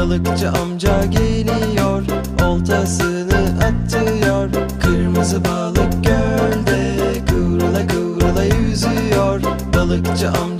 Balıkçı amca geliyor Oltasını atıyor. Kırmızı balık gölde Kıvrıla kıvrıla yüzüyor. Balıkçı amca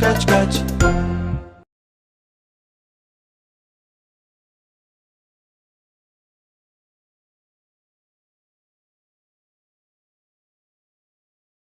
kaç kaç kaç.